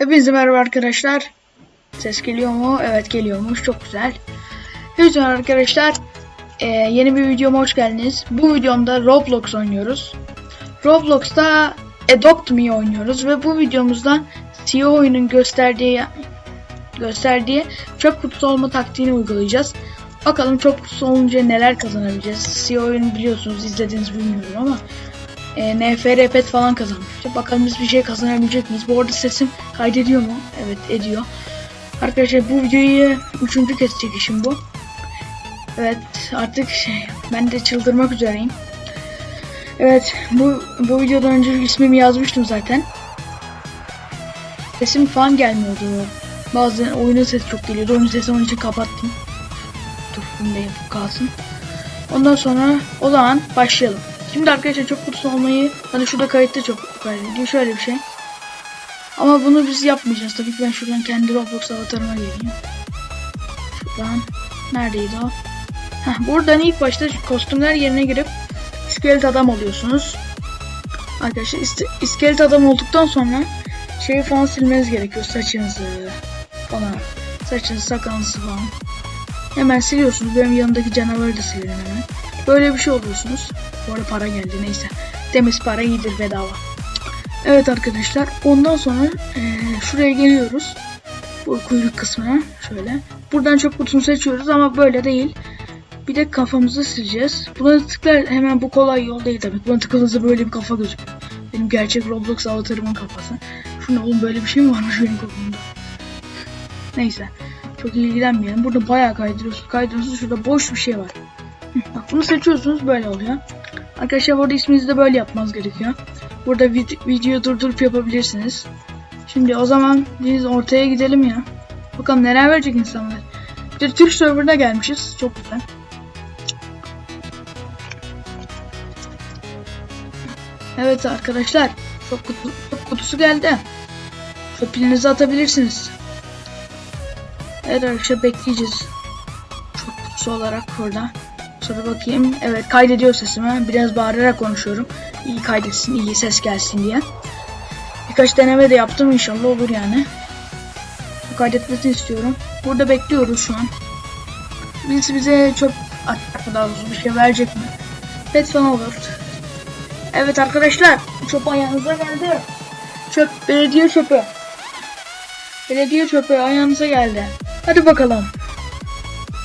Hepinize merhaba arkadaşlar. Ses geliyor mu? Evet geliyormuş. Çok güzel. Hepinize merhaba arkadaşlar. Ee, yeni bir videoma hoş geldiniz. Bu videomda Roblox oynuyoruz. Roblox'ta Adopt Me oynuyoruz ve bu videomuzda CEO oyunun gösterdiği gösterdiği çöp kutusu olma taktiğini uygulayacağız. Bakalım çöp kutusu olunca neler kazanabileceğiz. CEO oyunu biliyorsunuz izlediniz bilmiyorum ama e, NFR pet falan kazanmıştı. Bakalım biz bir şey kazanabilecek miyiz? Bu arada sesim kaydediyor mu? Evet ediyor. Arkadaşlar bu videoyu üçüncü kez çekişim bu. Evet artık şey ben de çıldırmak üzereyim. Evet bu bu videodan önce ismimi yazmıştım zaten. Sesim falan gelmiyordu. Bazen oyunun sesi çok geliyordu. Oyunun sesini onun için kapattım. Dur bunu da kalsın. Ondan sonra o zaman başlayalım. Şimdi arkadaşlar çok kutusu olmayı hani şurada kayıtta çok kaydediyor. Şöyle bir şey. Ama bunu biz yapmayacağız. Tabii ki ben şuradan kendi Roblox avatarıma geleyim. Şuradan. Neredeydi o? Heh, buradan ilk başta kostümler yerine girip iskelet adam oluyorsunuz. Arkadaşlar is- iskelet adam olduktan sonra şeyi falan silmeniz gerekiyor. Saçınızı falan. Saçınızı sakalınızı falan. Hemen siliyorsunuz. Benim yanındaki canavarı da silerim hemen. Böyle bir şey oluyorsunuz. Arada para geldi neyse. Temiz para iyidir bedava. Evet arkadaşlar ondan sonra eee, şuraya geliyoruz. Bu kuyruk kısmına şöyle. Buradan çöp kutusunu seçiyoruz ama böyle değil. Bir de kafamızı sileceğiz. Buna tıklar hemen bu kolay yol değil tabii. Buna tıkladığınızda böyle bir kafa gözüküyor. Benim gerçek Roblox avatarımın kafası. Şuna oğlum böyle bir şey mi varmış benim kafamda? Neyse. Çok ilgilenmeyelim. Burada bayağı kaydırıyorsunuz. Kaydırıyorsunuz. Şurada boş bir şey var. Bunu seçiyorsunuz böyle oluyor. Arkadaşlar burada isminizi de böyle yapmanız gerekiyor. Burada vid- videoyu durdurup yapabilirsiniz. Şimdi o zaman biz ortaya gidelim ya. Bakalım neler verecek insanlar. Bir Türk serverına gelmişiz. Çok güzel. Evet arkadaşlar. Çok, kutu, çok kutusu geldi. Çöpünüzü atabilirsiniz. Evet arkadaşlar bekleyeceğiz. Çok kutusu olarak burada. Sonra bakayım. Evet kaydediyor sesimi. Biraz bağırarak konuşuyorum. İyi kaydetsin, iyi ses gelsin diye. Birkaç deneme de yaptım inşallah olur yani. Kaydetmesini istiyorum. Burada bekliyoruz şu an. Birisi bize çöp atacak mı daha doğrusu bir şey verecek mi? Pet olur. Evet arkadaşlar çöp ayağınıza geldi. Çöp belediye çöpü. Belediye çöpü ayağınıza geldi. Hadi bakalım.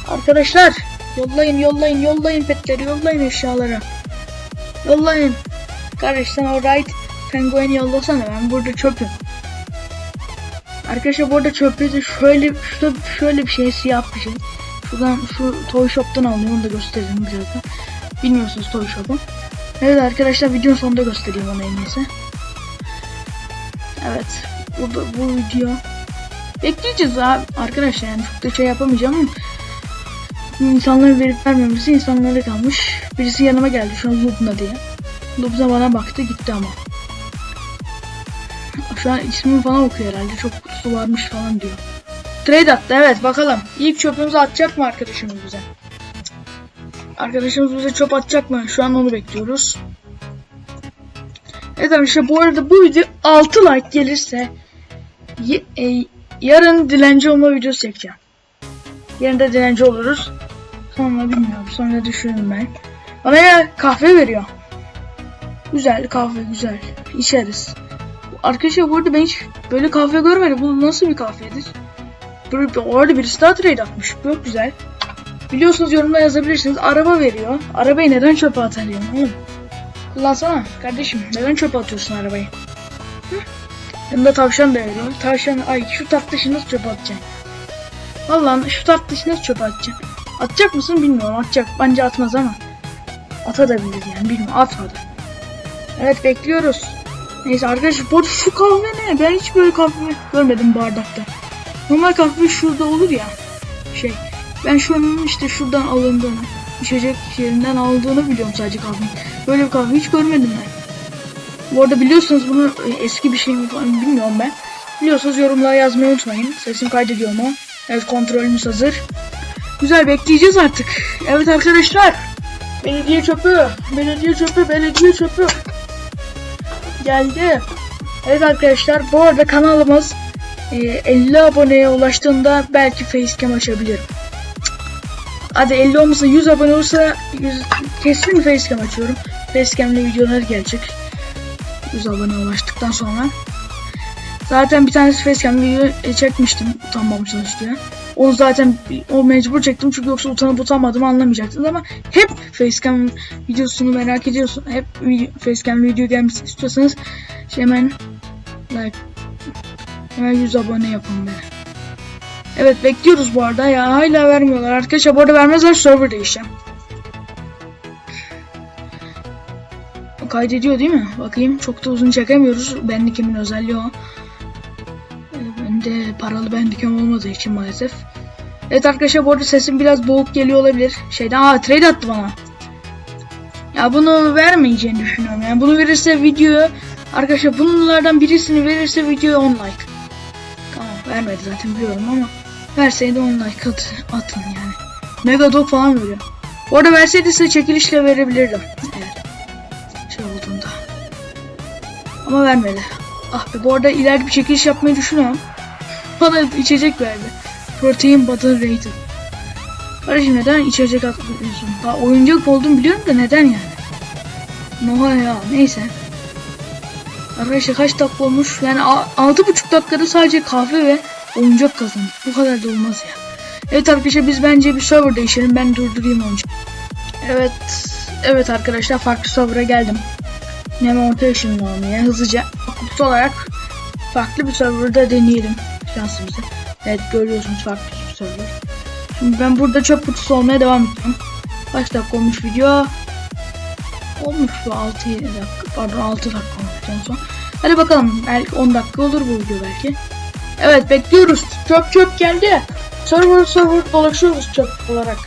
Arkadaşlar yollayın yollayın yollayın petleri yollayın eşyaları. Yollayın. Kardeş sen alright. Penguin yollasana ben burada çöpüm. Arkadaşlar burada de şöyle şurada şöyle bir şey siyah şey. Şuradan şu toy shop'tan aldım onu da göstereyim birazdan. Bilmiyorsunuz toy shop'u. Evet arkadaşlar videonun sonunda göstereyim onu en iyisi. Evet. Bu, bu video bekleyeceğiz abi arkadaşlar yani çok da şey yapamayacağım ama insanlara verip vermemesi insanlara kalmış. Birisi yanıma geldi şu an Lubna diye. Lubna bana baktı gitti ama. Şu an ismimi falan okuyor herhalde. Çok kutusu varmış falan diyor. Trade attı evet bakalım. İlk çöpümüzü atacak mı arkadaşımız bize? Arkadaşımız bize çöp atacak mı? Şu an onu bekliyoruz. Evet arkadaşlar bu arada bu video 6 like gelirse e, yarın dilenci olma videosu çekeceğim. Yarın da dilenci oluruz. Sonra bilmiyorum. Sonra düşünürüm ben. Bana ya kahve veriyor. Güzel kahve güzel. İçeriz. Arkadaşlar bu arada ben hiç böyle kahve görmedim. Bu nasıl bir kahvedir? Böyle, orada birisi daha trade atmış. Çok güzel. Biliyorsunuz yorumda yazabilirsiniz. Araba veriyor. Arabayı neden çöpe atarıyorsun oğlum? Kullansana kardeşim. Neden çöpe atıyorsun arabayı? Hı? Yanında tavşan da veriyor. Tavşan ay şu tatlışını çöpe atacaksın? Vallahi şu tatlışını çöpe atacaksın? Atacak mısın bilmiyorum. Atacak. Bence atmaz ama. Atabilir yani bilmiyorum. Atmadı. Evet bekliyoruz. Neyse arkadaşlar bu şu kahve ne? Ben hiç böyle kahve görmedim bardakta. Normal kahve şurada olur ya. Şey. Ben şunun işte şuradan alındığını, içecek yerinden aldığını biliyorum sadece kahveyi. Böyle bir kahve hiç görmedim ben. Bu arada biliyorsunuz bunu e, eski bir şey mi falan bilmiyorum ben. Biliyorsanız yorumlara yazmayı unutmayın. Sesim kaydediyor mu? Evet kontrolümüz hazır. Güzel bekleyeceğiz artık. Evet arkadaşlar. Belediye çöpü. Belediye çöpü. Belediye çöpü. Geldi. Evet arkadaşlar bu arada kanalımız e, 50 aboneye ulaştığında belki facecam açabilirim. Hadi 50 olmasa 100 abone olursa 100, kesin facecam açıyorum. Facecam'le videolar gelecek. 100 abone ulaştıktan sonra. Zaten bir tanesi facecam video e, çekmiştim utanmamışsınız diye. Onu zaten o mecbur çektim çünkü yoksa utanıp utanmadım anlamayacaktınız ama hep facecam videosunu merak ediyorsun. Hep video, facecam video gelmesini istiyorsanız şey hemen like hemen 100 abone yapın beni. Evet bekliyoruz bu arada ya hala vermiyorlar arkadaşlar bu arada vermezler server değişeceğim. Kaydediyor değil mi? Bakayım çok da uzun çekemiyoruz. Bandicam'in özelliği o. Ben de paralı bandicam olmadığı için maalesef. Evet arkadaşlar bu arada sesim biraz boğuk geliyor olabilir. Şeyden aa trade attı bana. Ya bunu vermeyeceğini düşünüyorum. Yani bunu verirse video arkadaşlar bunlardan birisini verirse video 10 like. Tamam vermedi zaten biliyorum ama verseydi 10 like at, atın yani. Megadog falan veriyor. Bu arada verseydi size çekilişle verebilirdim. Eğer şey olduğunda. Ama vermedi. Ah be bu arada ileride bir çekiliş yapmayı düşünüyorum. Bana içecek verdi. Protein Butter Rated. Kardeşim neden içecek atmıyorsun? Ha oyuncak oldum biliyorum da neden yani? Noha ya neyse. Arkadaşlar kaç dakika olmuş? Yani a- altı buçuk dakikada sadece kahve ve oyuncak kazandık. Bu kadar da olmaz ya. Evet arkadaşlar biz bence bir server değişelim. Ben durdurayım onu. Evet. Evet arkadaşlar farklı server'a geldim. Neme ortaya almaya hızlıca kutusu olarak farklı bir serverda deneyelim şansımızı. Evet görüyorsunuz farklı server. Şimdi ben burada çöp kutusu olmaya devam ediyorum. Kaç dakika olmuş video? Olmuş bu 6 dakika pardon 6 dakika olmuş en son. Hadi bakalım belki 10 dakika olur bu video belki. Evet bekliyoruz. Çöp çöp geldi. Server server dolaşıyoruz çöp olarak.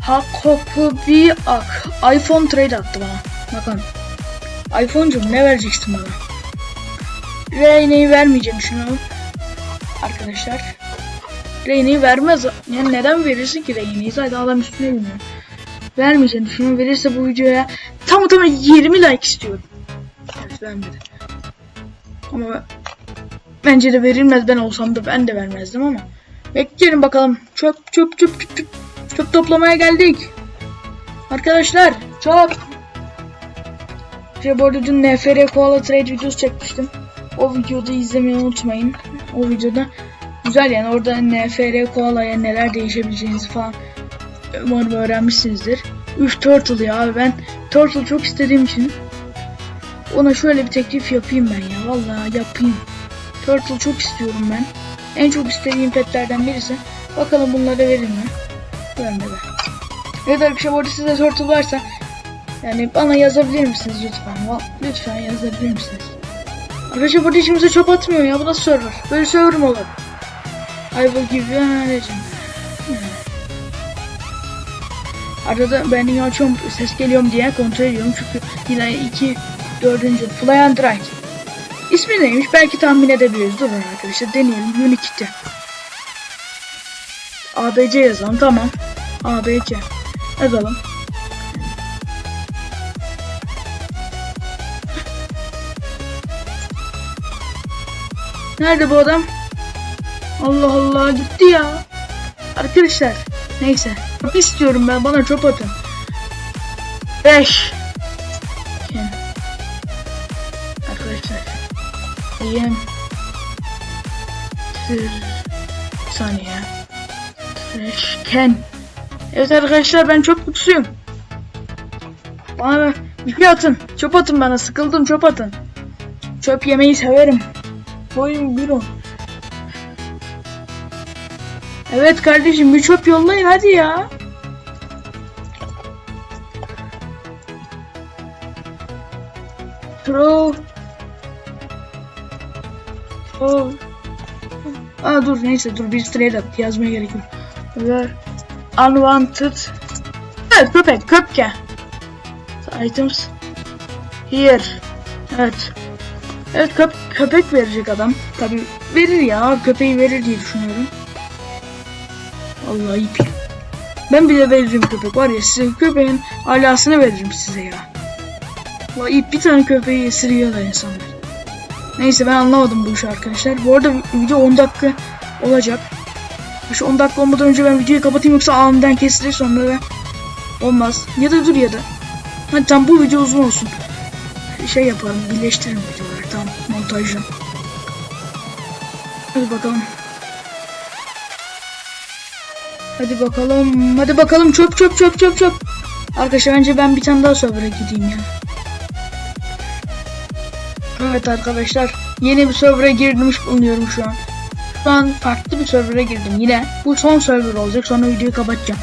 Hakopu bir ak. iPhone trade attı bana. Bakın. iPhone'cum ne vereceksin bana? Reyne'yi vermeyeceğim düşünüyorum. Arkadaşlar. Reyne'yi vermez. Yani neden verirsin ki Reyne'yi? Zaten adam üstüne biniyor. Vermeyeceğim düşünüyorum. Verirse bu videoya tam tam 20 like istiyorum. Evet vermedi. Ama bence de verilmez. Ben olsam da ben de vermezdim ama. Bekleyelim bakalım. Çöp çöp çöp çöp çöp. Çöp toplamaya geldik. Arkadaşlar çöp. İşte bu arada dün NFR Koala Trade videosu çekmiştim. O videoda izlemeyi unutmayın. O videoda güzel yani orada NFR Koala'ya neler değişebileceğinizi falan umarım öğrenmişsinizdir. Üf Turtle ya ben Turtle çok istediğim için ona şöyle bir teklif yapayım ben ya. Vallahi yapayım. Turtle çok istiyorum ben. En çok istediğim petlerden birisi. Bakalım bunlara verir mi? Vermedi. Evet arkadaşlar bu arada sizde Turtle varsa yani bana yazabilir misiniz lütfen? Lütfen yazabilir misiniz? Arkadaşlar burada içimize çöp atmıyor ya. Bu nasıl server? Böyle server mi olur? I will give you an legend. Arada ben yine açıyorum ses geliyor mu diye kontrol ediyorum çünkü yine iki dördüncü Fly and Ride. İsmi neymiş belki tahmin edebiliriz. Durun arkadaşlar deneyelim. Unikit'te. ABC yazalım tamam. ABC. Yazalım. Nerede bu adam? Allah Allah gitti ya. Arkadaşlar neyse. Çöp istiyorum ben bana çöp atın. 5 Arkadaşlar. Yem. Bir saniye. Trash can. Evet arkadaşlar ben çöp kutusuyum. Bana bir şey atın. Çöp atın bana. Sıkıldım çöp atın. Çöp yemeyi severim. On. Evet kardeşim bir çöp yollayın hadi ya. Throw. Throw. Aa dur neyse dur bir at yazmaya gerek yok. Unwanted. Evet köpek köpke. Items. Here. Evet. Evet köp köpek verecek adam. Tabi verir ya köpeği verir diye düşünüyorum. Allah ip. Ben bile veririm köpek var ya size köpeğin alasını veririm size ya. Vay ip bir tane köpeği esiriyor da insanlar. Neyse ben anlamadım bu işi arkadaşlar. Bu arada video 10 dakika olacak. Şu 10 dakika olmadan önce ben videoyu kapatayım yoksa aniden kesilir sonra da olmaz. Ya da dur ya da. Hadi tam bu video uzun olsun. Şey yaparım birleştiririm videoları tam montajla. Hadi bakalım. Hadi bakalım. Hadi bakalım çöp çöp çöp çöp çöp. Arkadaşlar bence ben bir tane daha server'a gideyim ya. Evet arkadaşlar yeni bir server'a girmiş bulunuyorum şu an. Şu an farklı bir server'a girdim yine. Bu son server olacak sonra videoyu kapatacağım.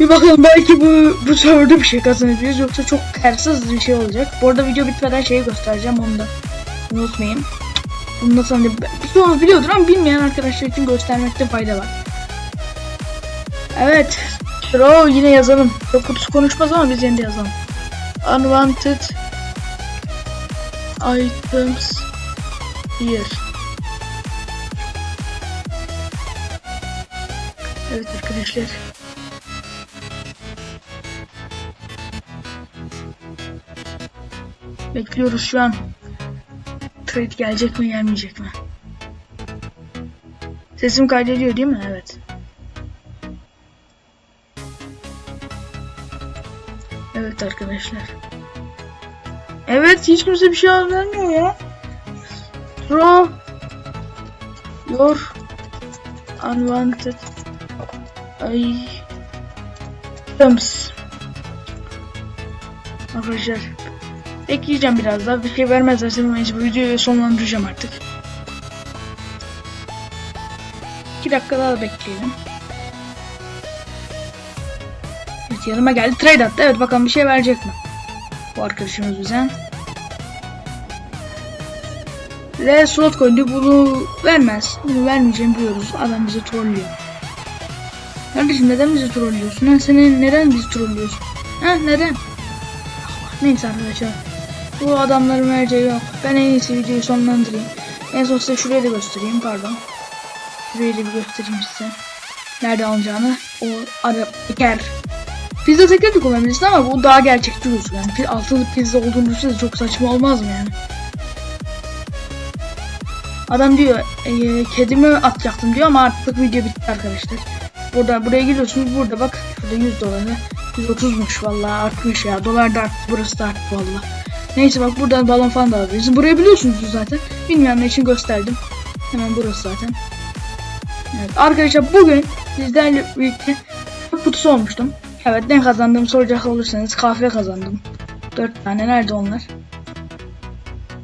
Bir bakalım belki bu, bu serverda bir şey kazanabiliriz yoksa çok karsız bir şey olacak. Bu arada video bitmeden şeyi göstereceğim onu da unutmayın. Bunu nasıl hani birçoğunuz biliyordur ama bilmeyen arkadaşlar için göstermekte fayda var. Evet. Şuraya yine yazalım. Çok kutusu konuşmaz ama biz yine yazalım. Unwanted items here. Evet arkadaşlar. Bekliyoruz şu an. Trade gelecek mi gelmeyecek mi? Sesim kaydediyor değil mi? Evet. Evet arkadaşlar. Evet hiç kimse bir şey vermiyor ya. Throw your unwanted items. Arkadaşlar bekleyeceğim biraz daha bir şey vermezlerse mecbur videoyu sonlandıracağım artık. 2 dakika daha bekleyelim. Evet yanıma geldi. Trade attı. Evet bakalım bir şey verecek mi? Bu arkadaşımız bize. L slot koydu. Bunu vermez. Bunu vermeyeceğini biliyoruz. Adam bizi trollüyor. Kardeşim neden bizi trollüyorsun? Ha, senin neden bizi trollüyorsun? Ha neden? Neyse arkadaşlar. Bu adamların vereceği yok. Ben en iyisi videoyu sonlandırayım. En son size şurayı da göstereyim. Pardon. Şurayı da bir göstereyim size. Nerede alacağını. O ara eker Pizza tekrar da kullanabilirsin ama bu daha gerçekçi olur. Yani altılı pizza olduğunu düşünsenize çok saçma olmaz mı yani? Adam diyor e, kedimi atacaktım diyor ama artık video bitti arkadaşlar. Burada buraya geliyorsunuz burada bak şurada 100 doları 130'muş vallahi artmış ya dolar da arttı burası da arttı valla. Neyse bak buradan balon falan da alabilirsiniz. Burayı biliyorsunuz zaten. Bilmeyenler için gösterdim. Hemen burası zaten. Evet arkadaşlar bugün sizlerle birlikte kutusu olmuştum. Evet ne kazandım soracak olursanız kahve kazandım. 4 tane nerede onlar?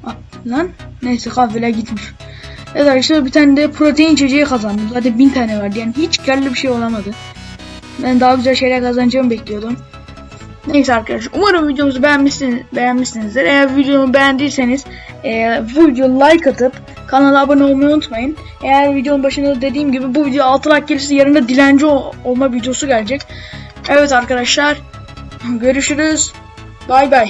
Ah, lan neyse kahveler gitmiş. Evet arkadaşlar bir tane de protein içeceği kazandım. Zaten 1000 tane vardı yani hiç karlı bir şey olamadı. Ben daha güzel şeyler kazanacağımı bekliyordum. Neyse arkadaşlar umarım videomuzu beğenmişsiniz, beğenmişsinizdir. Eğer videomu beğendiyseniz e, bu videoya like atıp kanala abone olmayı unutmayın. Eğer videonun başında dediğim gibi bu video 6 like gelirse yarın da dilenci ol- olma videosu gelecek. Evet arkadaşlar görüşürüz. Bay bay.